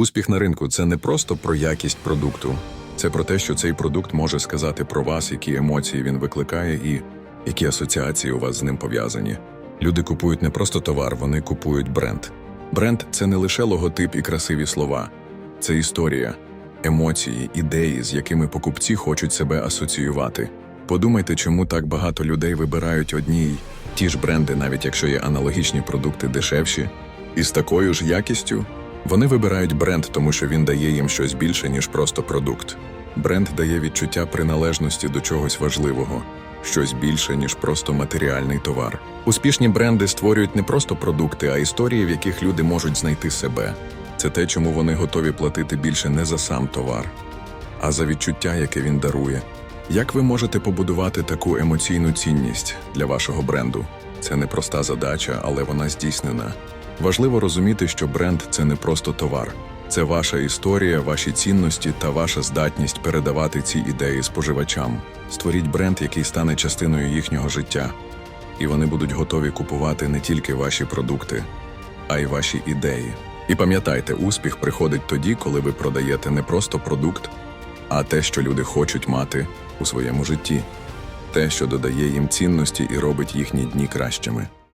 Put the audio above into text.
Успіх на ринку це не просто про якість продукту, це про те, що цей продукт може сказати про вас, які емоції він викликає і які асоціації у вас з ним пов'язані. Люди купують не просто товар, вони купують бренд. Бренд це не лише логотип і красиві слова, це історія, емоції, ідеї, з якими покупці хочуть себе асоціювати. Подумайте, чому так багато людей вибирають одні й ті ж бренди, навіть якщо є аналогічні продукти дешевші, і з такою ж якістю. Вони вибирають бренд, тому що він дає їм щось більше, ніж просто продукт. Бренд дає відчуття приналежності до чогось важливого, щось більше, ніж просто матеріальний товар. Успішні бренди створюють не просто продукти, а історії, в яких люди можуть знайти себе. Це те, чому вони готові платити більше не за сам товар, а за відчуття, яке він дарує. Як ви можете побудувати таку емоційну цінність для вашого бренду? Це не проста задача, але вона здійснена. Важливо розуміти, що бренд це не просто товар, це ваша історія, ваші цінності та ваша здатність передавати ці ідеї споживачам. Створіть бренд, який стане частиною їхнього життя, і вони будуть готові купувати не тільки ваші продукти, а й ваші ідеї. І пам'ятайте, успіх приходить тоді, коли ви продаєте не просто продукт, а те, що люди хочуть мати у своєму житті, те, що додає їм цінності і робить їхні дні кращими.